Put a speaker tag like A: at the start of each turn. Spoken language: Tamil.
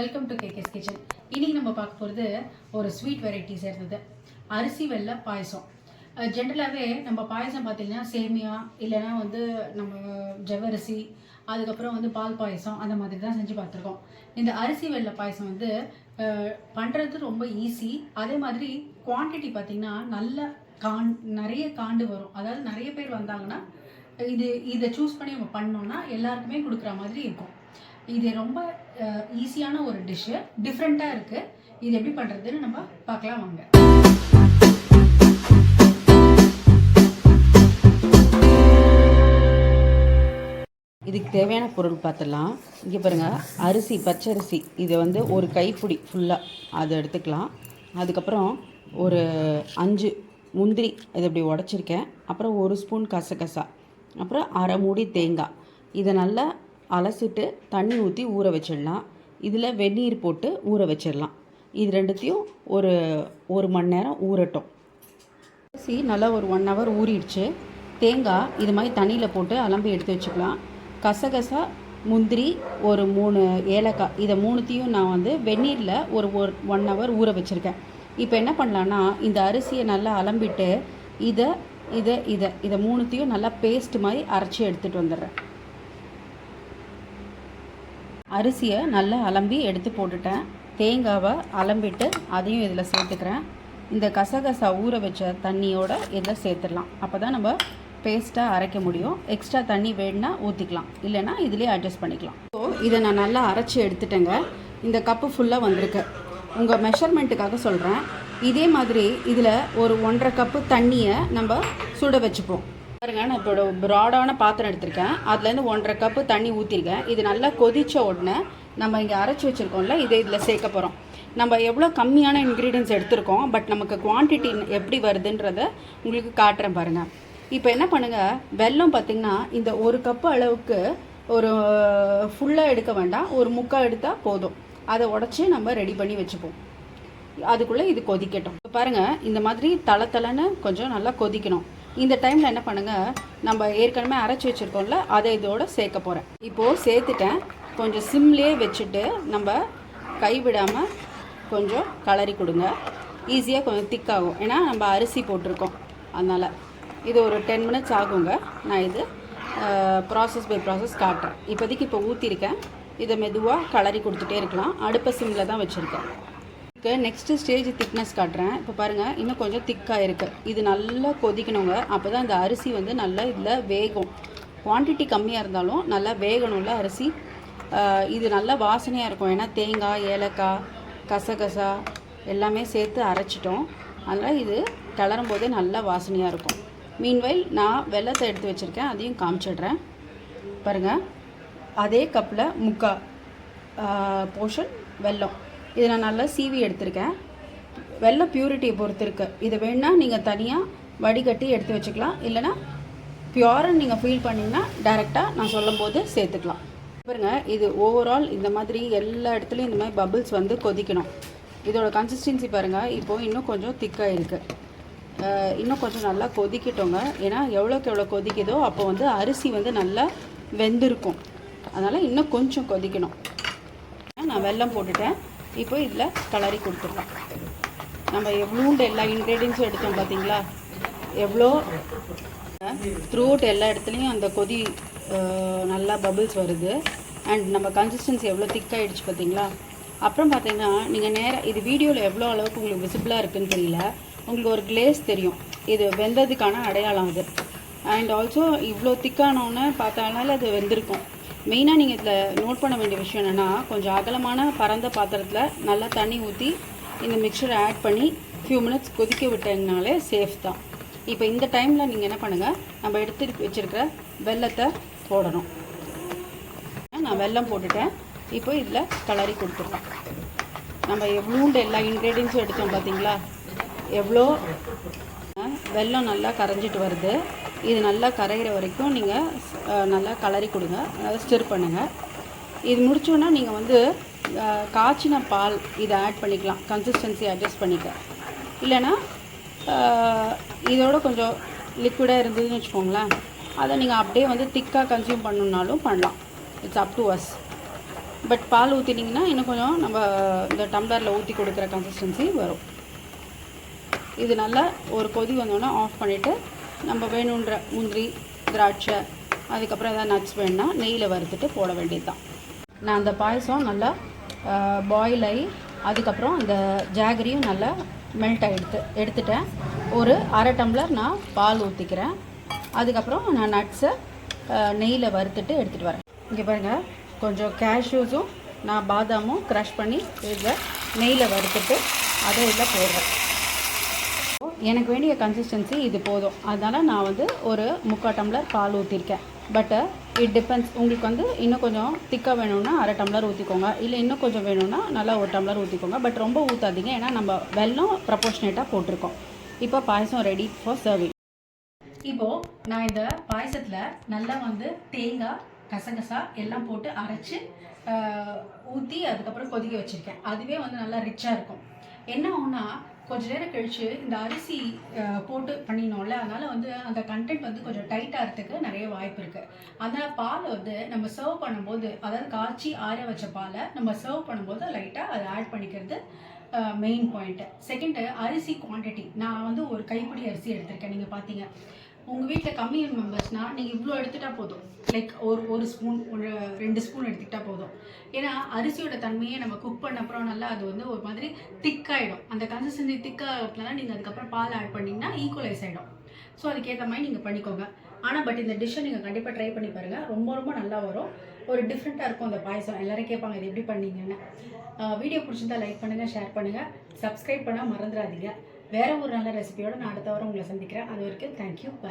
A: வெல்கம் டு கேகேஸ் கிச்சன் இன்றைக்கி நம்ம பார்க்க போகிறது ஒரு ஸ்வீட் வெரைட்டி சேர்ந்தது. அரிசி வெள்ளை பாயசம். ஜென்ரலாகவே நம்ம பாயசம் பார்த்தீங்கன்னா சேமியா இல்லைன்னா வந்து நம்ம ஜவ்வரிசி அதுக்கப்புறம் வந்து பால் பாயசம் அந்த மாதிரி தான் செஞ்சு பார்த்துருக்கோம். இந்த அரிசி வெள்ளை பாயசம் வந்து பண்ணுறது ரொம்ப ஈஸி அதே மாதிரி குவான்டிட்டி பார்த்திங்கன்னா நல்ல கான் நிறைய காண்டு வரும். அதாவது நிறைய பேர் வந்தாங்கன்னா இது இதை சூஸ் பண்ணி நம்ம பண்ணோம்னா எல்லாருக்குமே கொடுக்குற மாதிரி இருக்கும். இது ரொம்ப ஈஸியான ஒரு டிஷ்ஷு டிஃப்ரெண்ட்டாக இருக்குது இது எப்படி பண்ணுறதுன்னு நம்ம பார்க்கலாம் வாங்க.
B: இதுக்கு தேவையான பொருள் பார்த்துடலாம். இங்கே பாருங்கள் அரிசி பச்சரிசி. இதை வந்து ஒரு கைப்பிடி ஃபுல்லாக அதை எடுத்துக்கலாம். அதுக்கப்புறம் ஒரு அஞ்சு முந்திரி இதை இப்படி உடச்சிருக்கேன். அப்புறம் ஒரு ஸ்பூன் கசகசா. அப்புறம் அரை மூடி தேங்காய். இதை நல்லா அலசிட்டு தண்ணி ஊற்றி ஊற வச்சிடலாம். இதில் வெந்நீர் போட்டு ஊற வச்சிடலாம். இது ரெண்டுத்தையும் ஒரு ஒரு மணி நேரம் ஊறட்டும். அரிசி நல்லா ஒரு ஒன் ஹவர் ஊறிடுச்சு. தேங்காய் இது மாதிரி தண்ணியில் போட்டு அலம்பி எடுத்து வச்சுக்கலாம். கசகசா முந்திரி ஒரு மூணு ஏலக்காய் இதை மூணுத்தையும் நான் வந்து வெந்நீரில் ஒரு ஒரு ஒன் ஹவர் ஊற வச்சுருக்கேன். இப்போ என்ன பண்ணலான்னா இந்த அரிசியை நல்லா அலம்பிட்டு இதை இதை இதை இதை மூணுத்தையும் நல்லா பேஸ்ட் மாதிரி அரைச்சி எடுத்துகிட்டு வந்துடுறேன். அரிசியை நல்லா அலம்பி எடுத்து போட்டுட்டேன். தேங்காவை அலம்பிட்டு அதையும் இதில் சேர்த்துக்கிறேன். இந்த கசகசா ஊற வச்ச தண்ணியோட இதில் சேர்த்துடலாம். அப்போ தான் நம்ம பேஸ்ட்டாக அரைக்க முடியும். எக்ஸ்ட்ரா தண்ணி வேணுன்னா ஊற்றிக்கலாம் இல்லைன்னா இதுலேயே அட்ஜஸ்ட் பண்ணிக்கலாம். ஸோ இதை நான் நல்லா அரைச்சி எடுத்துட்டேங்க. இந்த கப்பு ஃபுல்லாக வந்திருக்கு. உங்கள் மெஷர்மெண்ட்டுக்காக சொல்கிறேன் இதே மாதிரி இதில் ஒரு ஒன்றரை கப்பு தண்ணியை நம்ம சுட வச்சுப்போம். பாருங்க நான் இப்போ ப்ராடான பாத்திரம் எடுத்திருக்கேன். அதுலேருந்து ஒன்றரை கப்பு தண்ணி ஊற்றிருக்கேன் இது நல்லா கொதித்த உடனே நம்ம இங்கே அரைச்சி வச்சுருக்கோம்ல இதை இதில் சேர்க்க போகிறோம் நம்ம எவ்வளோ கம்மியான இன்க்ரீடியன்ஸ் எடுத்திருக்கோம் பட் நமக்கு குவான்டிட்டி எப்படி வருதுன்றத உங்களுக்கு காட்டுறேன் பாருங்கள் இப்போ என்ன பண்ணுங்கள் வெல்லம் பார்த்திங்கன்னா இந்த ஒரு கப்பு அளவுக்கு ஒரு ஃபுல்லாக எடுக்க வேண்டாம். ஒரு முக்கால் எடுத்தால் போதும். அதை உடச்சி நம்ம ரெடி பண்ணி வச்சுப்போம். அதுக்குள்ளே இது கொதிக்கட்டும். இப்போ பாருங்கள் இந்த மாதிரி தள தளன்னு கொஞ்சம் நல்லா கொதிக்கணும். இந்த டைமில் என்ன பண்ணுங்கள் நம்ம ஏற்கனவே அரைச்சி வச்சுருக்கோம்ல அதை இதோடு சேர்க்க போகிறேன் இப்போது சேர்த்துட்டேன். கொஞ்சம் சிம்லேயே வச்சுட்டு நம்ம கைவிடாமல் கொஞ்சம் கலரி கொடுங்க. ஈஸியாக கொஞ்சம் திக்காகும் ஏன்னா நம்ம அரிசி போட்டிருக்கோம். அதனால் இது ஒரு டென் மினிட்ஸ் ஆகுங்க. நான் இது ப்ராசஸ் பை ப்ராசஸ் காட்டுறேன். இப்போதைக்கு இப்போ ஊற்றிருக்கேன் இதை மெதுவாக கலரி கொடுத்துட்டே இருக்கலாம். அடுப்பை சிம்மில் தான் வச்சுருக்கேன். இதுக்கு நெக்ஸ்ட்டு ஸ்டேஜ் திக்னஸ் காட்டுறேன். இப்போ பாருங்கள் இன்னும் கொஞ்சம் திக்காக இருக்குது இது நல்லா கொதிக்கணுங்க. அப்போ தான் இந்த அரிசி வந்து நல்லா இதில் வேகும். குவான்டிட்டி கம்மியாக இருந்தாலும் நல்லா வேகணும்ல அரிசி. இது நல்லா வாசனையாக இருக்கும். ஏன்னா தேங்காய் ஏலக்காய் கசகசா எல்லாமே சேர்த்து அரைச்சிட்டோம். அதனால் இது கிளறும் போதே நல்லா வாசனையாக இருக்கும். மீன்வைல் நான் வெள்ளத்தை எடுத்து வச்சுருக்கேன். அதையும் காமிச்சிடுறேன். பாருங்கள் அதே கப்பில் முக்கா போர்ஷன் வெல்லம். இதை நான் நல்லா சீவி எடுத்திருக்கேன். வெள்ளம் பியூரிட்டியை பொறுத்து இருக்குது இதை வேணால் நீங்கள் தனியாக வடிகட்டி எடுத்து வச்சுக்கலாம். இல்லைனா பியூர்னு நீங்கள் ஃபீல் பண்ணிங்கன்னா டேரெக்டாக நான் சொல்லும் போது சேர்த்துக்கலாம். பாருங்க இது ஓவரால் இந்த மாதிரி எல்லா இடத்துலையும் இந்த மாதிரி பபிள்ஸ் வந்து கொதிக்கணும். இதோட கன்சிஸ்டன்சி பாருங்கள் இப்போது இன்னும் கொஞ்சம் திக்காக இருக்குது இன்னும் கொஞ்சம் நல்லா கொதிக்கட்டோங்க. ஏன்னா எவ்வளோக்கு எவ்வளோ கொதிக்குதோ அப்போ வந்து அரிசி வந்து நல்லா வெந்திருக்கும். அதனால் இன்னும் கொஞ்சம் கொதிக்கணும். நான் வெல்லம் போட்டுட்டேன். இப்போ இதில் கலரி கொடுத்துடலாம். நம்ம எவ்வளோண்டு எல்லா இன்க்ரீடியன்ஸும் எடுத்தோம் பார்த்தீங்களா? எவ்வளோ த்ரூ அவுட் எல்லா இடத்துலையும் அந்த கொதி நல்லா பபிள்ஸ் வருது. அண்ட் நம்ம கன்சிஸ்டன்சி எவ்வளோ திக்காகிடுச்சு பார்த்தீங்களா? அப்புறம் பார்த்தீங்கன்னா நீங்கள் நேராக இது வீடியோவில் எவ்வளோ அளவுக்கு உங்களுக்கு விசிபிளாக இருக்குன்னு தெரியல. உங்களுக்கு ஒரு கிளேஸ் தெரியும். இது வெந்ததுக்கான அடையாளம் அது. அண்ட் ஆல்சோ இவ்வளோ திக்கானோன்னு பார்த்தாலும் அது வெந்திருக்கும். மெயினாக நீங்கள் இதில் நோட் பண்ண வேண்டிய விஷயம் என்னென்னா கொஞ்சம் அகலமான பரந்த பாத்திரத்தில் நல்லா தண்ணி ஊற்றி இந்த மிக்சரை ஆட் பண்ணி ஃபியூ மினிட்ஸ் கொதிக்க விட்டீங்கனாலே சேஃப் தான். இப்போ இந்த டைமில் நீங்கள் என்ன பண்ணுங்கள் நம்ம எடுத்து வச்சுருக்கிற வெள்ளத்தை போடணும். நான் வெல்லம் போட்டுட்டேன். இப்போ இதில் கலரி கொடுத்துடலாம் நம்ம எவ்வளோண்டு எல்லா இன்க்ரீடியன்ஸும் எடுத்தோம் பார்த்தீங்களா எவ்வளோ வெல்லம் நல்லா கரைஞ்சிட்டு வருது. இது நல்லா கரைகிற வரைக்கும் நீங்கள் நல்லா கலரி கொடுங்க. அதாவது ஸ்டிர் பண்ணுங்கள் இது முடிச்சோன்னா நீங்கள் வந்து காய்ச்சின பால் இதை ஆட் பண்ணிக்கலாம். கன்சிஸ்டன்சி அட்ஜஸ்ட் பண்ணிக்க. இல்லைன்னா இதோட கொஞ்சம் லிக்விடாக இருந்ததுன்னு வச்சுக்கோங்களேன். அதை நீங்கள் அப்படியே வந்து திக்காக கன்சியூம் பண்ணணுன்னாலும் பண்ணலாம். It's up to us but பால் ஊற்றினீங்கன்னா இன்னும் கொஞ்சம் நம்ம இந்த டம்ளரில் ஊற்றி கொடுக்குற கன்சிஸ்டன்சி வரும். இது நல்லா ஒரு கொதி வந்தோடனே ஆஃப் பண்ணிவிட்டு நம்ம வேணுன்ற முந்திரி திராட்சை அதுக்கப்புறம் எதாவது நட்ஸ் வேணுன்னா நெய்யில் வறுத்துட்டு போட வேண்டியது தான் நான் அந்த பாயசம் நல்லா பாயில் ஆகி அதுக்கப்புறம் அந்த ஜாகரியும் நல்லா மெல்ட் எடுத்து எடுத்துட்டேன். ஒரு அரை டம்ளர் நான் பால் ஊற்றிக்கிறேன் அதுக்கப்புறம் நான் நட்ஸை நெய்யில் வறுத்துட்டு எடுத்துகிட்டு வரேன். இங்கே பாருங்கள் கொஞ்சம் கேஷ்யூஸும் நான் பாதாமும் க்ரஷ் பண்ணி இதில் நெய்யில் வறுத்துட்டு அதை இதில் போடுறேன். எனக்கு வேண்டிய கன்சிஸ்டன்சி இது போதும். அதனால் நான் வந்து ஒரு முக்கால் டம்ளர் பால் ஊற்றிருக்கேன் பட்டு இட் டிபெண்ட்ஸ் உங்களுக்கு வந்து இன்னும் கொஞ்சம் திக்காக வேணும்னா அரை டம்ளர் ஊற்றிக்கோங்க இல்லை இன்னும் கொஞ்சம் வேணும்னா நல்லா ஒரு டம்ளர் ஊற்றிக்கோங்க பட் ரொம்ப ஊற்றாதீங்க ஏன்னா நம்ம வெல்லம் ப்ரப்போர்ஷனேட்டாக போட்டிருக்கோம். இப்போ பாயசம் ரெடி ஃபார் சர்விங்
A: இப்போது நான் இந்த பாயசத்தில் நல்லா வந்து தேங்காய் கசகசா எல்லாம் போட்டு அரைச்சி ஊற்றி அதுக்கப்புறம் கொதிக்க வச்சுருக்கேன். அதுவே வந்து நல்லா ரிச்சாக இருக்கும். என்ன ஒன்றா கொஞ்ச நேரம் கழிச்சு இந்த அரிசி போட்டு பண்ணினோம்ல அதனால வந்து அந்த கண்டென்ட் வந்து கொஞ்சம் டைட் ஆகிறதுக்கு நிறைய வாய்ப்பு இருக்கு. அதனால பால் வந்து நம்ம சர்வ் பண்ணும்போது அதாவது காய்ச்சி ஆற வச்ச பாலை நம்ம சர்வ் பண்ணும்போது லைட்டாக அதை ஆட் பண்ணிக்கிறது மெயின் பாயிண்ட்டு செகண்டு அரிசி குவாண்டிட்டி நான் வந்து ஒரு கைப்பிடி அரிசி எடுத்திருக்கேன் நீங்கள் பார்த்தீங்க. உங்கள் வீட்டில் கம்மி மெம்பர்ஸ்னால் நீங்கள் இவ்வளோ எடுத்துட்டால் போதும். லைக் ஒரு ஒரு ஸ்பூன் ஒரு ரெண்டு ஸ்பூன் எடுத்துக்கிட்டால் போதும். ஏன்னா அரிசியோட தன்மையை நம்ம குக் பண்ண அப்புறம் நல்லா அது வந்து ஒரு மாதிரி திக்காயிடும் அந்த கன்சிஸ்டன்சி திக்காகிறதுனால நீங்கள் அதுக்கப்புறம் பால் ஆட் பண்ணிங்கன்னா ஈக்குவலைஸ் ஆகிடும் ஸோ அதுக்கேற்ற மாதிரி நீங்கள் பண்ணிக்கோங்க. ஆனால் பட் இந்த டிஷ்ஷை நீங்கள் கண்டிப்பாக ட்ரை பண்ணி பாருங்கள் ரொம்ப ரொம்ப நல்லா வரும். ஒரு டிஃப்ரெண்ட்டாக இருக்கும் அந்த பாயசம். எல்லோரும் கேட்பாங்க இது எப்படி பண்ணீங்கன்னு? வீடியோ பிடிச்சிருந்தா லைக் பண்ணுங்கள் ஷேர் பண்ணுங்கள் சப்ஸ்கிரைப் பண்ணால் மறந்துடாதீங்க. வேறு ஒரு நல்ல ரெசிபியோடு நான் அடுத்த வாரம் உங்களை சந்திக்கிறேன். அது வரைக்கும் தேங்க்யூ பாய்